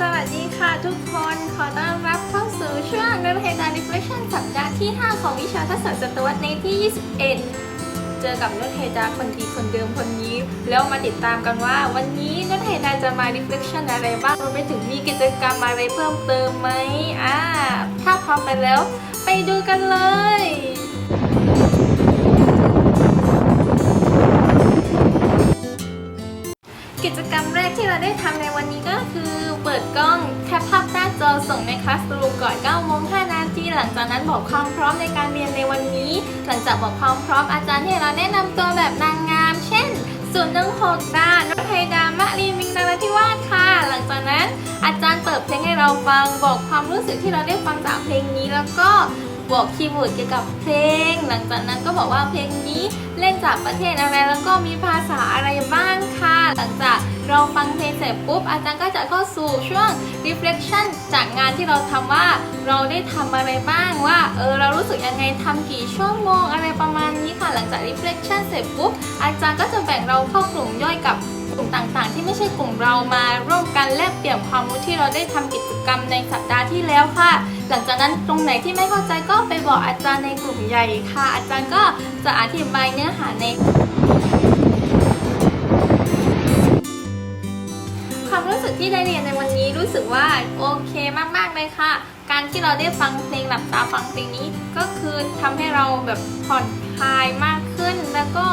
สวัสดีค่ะทุกคนขอต้อนรับเข้าสู่ช่วงนักเรียน Reflection สัปดาห์ที่ 5 ของวิชาทักษะศตวรรษในที่ 21 เจอกับนักเรียนคนดีคนเดิมคนนี้ แล้วมาติดตามกันว่า วันนี้นักเรียนจะมา Reflection อะไรบ้างรวมไปถึงมีกิจกรรมอะไรเพิ่มเติมไหมอ่าถ้าพร้อมไปแล้ว ไปดูกันเลยกิจกรรมแรกที่เราได้ทำในวันนี้ก็คือ ดกล้องแคปภาพหน้าจอส่งในคลาสรูมก่อน9โมง5นาทีหลังจากนั้นบอกความพร้อมในการเรียนในวันนี้ หลังจากบอกความพร้อมอาจารย์ให้เราแนะนำตัวแบบนางงาม เช่นศูนย์หนึ่งหกดานรไทยดามะรีมิงนาราธิวาสค่ะ หลังจากนั้นอาจารย์เปิดเพลงให้เราฟังบอกความรู้สึกที่เราได้ฟังจากเพลงนี้แล้วก็ บอกคีย์เวิร์ดเกี่ยวกับเพลง หลังจากนั้นก็บอกว่าเพลงนี้เล่นจากประเทศอะไรแล้วก็มีภาษาอะไรบ้างค่ะ หลังจากเราฟังเพลงเสร็จปุ๊บอาจารย์ก็จะเข้าสู่ช่วง reflection จากงานที่เราทำว่าเราได้ทำอะไรบ้างว่าเออเรารู้สึกยังไงทำกี่ชั่วโมงอะไรประมาณนี้ค่ะ หลังจาก reflection เสร็จปุ๊บอาจารย์ก็จะแบ่งเราเข้ากลุ่มย่อยกับกลุ่มต่างๆ ที่ไม่ใช่กลุ่มเรามา ความรู้ที่เราได้ทำกิจกรรมในสัปดาห์ที่แล้วค่ะ หลังจากนั้นตรงไหนที่ไม่เข้าใจก็ไปบอกอาจารย์ในกลุ่มใหญ่ค่ะ อาจารย์ก็จะอธิบายเนื้อหาในความรู้สึกที่ได้เรียนในวันนี้รู้สึกว่าโอเคมากๆเลยค่ะ การที่เราได้ฟังเพลงหลับตาฟังเพลงนี้ก็คือทำให้เราแบบผ่อนคลายมากขึ้นแล้วก็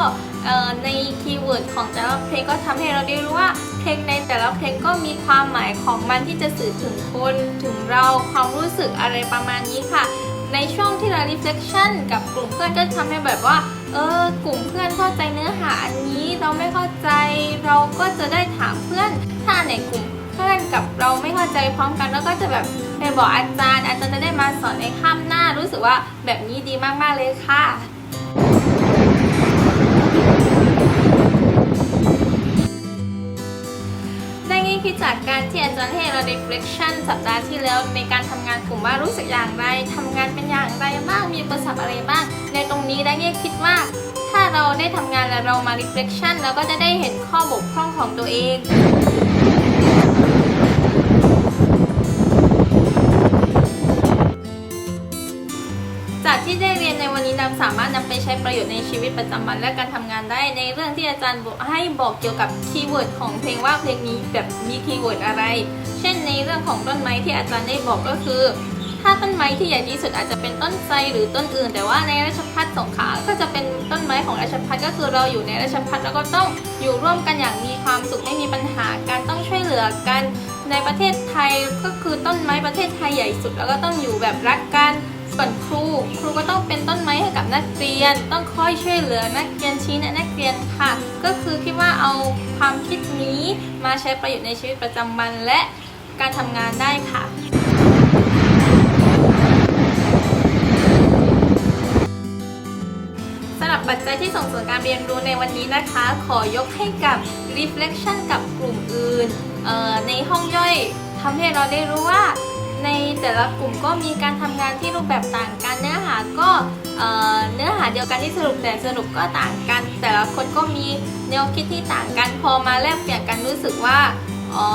ในคีย์เวิร์ดของแต่ละเพลงก็ทำให้เราได้รู้ว่าเพลงในแต่ละเพลงก็มีความหมายของมันที่จะสื่อถึงคนถึงเราความรู้สึกอะไรประมาณนี้ค่ะ ในช่วงที่เรา reflection กับกลุ่มเพื่อนก็ทำให้แบบว่าเออกลุ่มเพื่อนเข้าใจเนื้อหาอันนี้เราไม่เข้าใจ เราก็จะได้ถามเพื่อนถ้าในกลุ่มเพื่อนกับเราไม่เข้าใจพร้อมกันแล้วก็จะแบบไปบอกอาจารย์ อาจารย์จะได้มาสอนในข้ามหน้ารู้สึกว่าแบบนี้ดีมากๆเลยค่ะ จากการที่อาจารย์ให้เรา reflection สัปดาห์ที่แล้วในการทำงานกลุ่มว่ารู้สึกอย่างไรทำงานเป็นอย่างไรบ้างมีอุปสรรคอะไรบ้าง ในตรงนี้ได้ง่ายคิดว่า ถ้าเราได้ทำงานแล้วเรามา reflection เราก็จะได้เห็นข้อบกพร่องของตัวเองำไปใช้ประโยชน์ในชีวิตประจำวันและการทำงานได้ ในเรื่องที่อาจารย์บอกให้บอกเกี่ยวกับคีย์เวิร์ดของเพลงว่าเพลงนี้แบบมีคีย์เวิร์ดอะไร เช่นในเรื่องของต้นไม้ที่อาจารย์ได้บอกก็คือ ถ้าต้นไม้ที่ใหญ่ที่สุดอาจจะเป็นต้นไทรหรือต้นอื่น แต่ว่าในราชพัฒสงขาก็จะเป็นต้นไม้ของราชพัฒก็คือเราอยู่ในราชพัฒแล้วก็ต้องอยู่ร่วมกันอย่างมีความสุขไม่มีปัญหาการต้องช่วยเหลือกันในประเทศไทยก็คือต้นไม้ประเทศไทยใหญ่สุด แล้วก็ต้องอยู่แบบรักกัน ส่วนครูครูก็ต้องเป็นต้นไม้ให้กับนักเรียน ต้องคอยช่วยเหลือนักเรียนชี้แนะนักเรียนค่ะ ก็คือคิดว่าเอาความคิดนี้มาใช้ประโยชน์ในชีวิตประจำวันและการทำงานได้ค่ะสำหรับปัจจัยที่ส่งเสริมการเรียนรู้ในวันนี้นะคะ ขอยกให้กับ reflection กับกลุ่มอื่นในห้องย่อยทำให้เราได้รู้ว่า ในแต่ละกลุ่มก็มีการทำงานที่รูปแบบต่างกัน เนื้อหาก็เอ่อเนื้อหาเดียวกันที่สรุปแต่สรุปก็ต่างกัน แต่ละคนก็มีแนวคิดที่ต่างกัน พอมาแลกเปลี่ยนกันรู้สึกว่าอ๋อ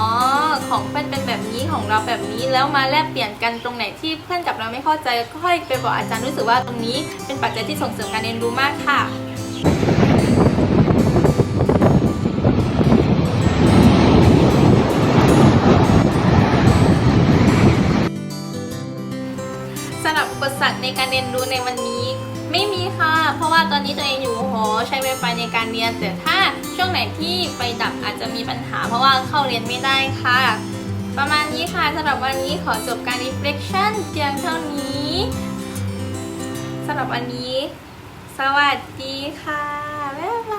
ของเพื่อนเป็นแบบนี้ของเราแบบนี้แล้วมาแลกเปลี่ยนกันตรงไหนที่เพื่อนกับเราไม่เข้าใจก็ค่อยไปบอกอาจารย์รู้สึกว่าตรงนี้เป็นปัจจัยที่ส่งเสริมการเรียนรู้มากค่ะ การเรียนรู้ในวันนี้ ไม่มีค่ะ เพราะว่าตอนนี้ตัวเองอยู่หอใช้ไวไฟในการเรียน แต่ถ้าช่วงไหนที่ไฟดับอาจจะมีปัญหา เพราะว่าเข้าเรียนไม่ได้ค่ะ ประมาณนี้ค่ะสำหรับวันนี้ขอจบการ reflection เพียงเท่านี้สำหรับวันนี้ สวัสดีค่ะบ๊ายบาย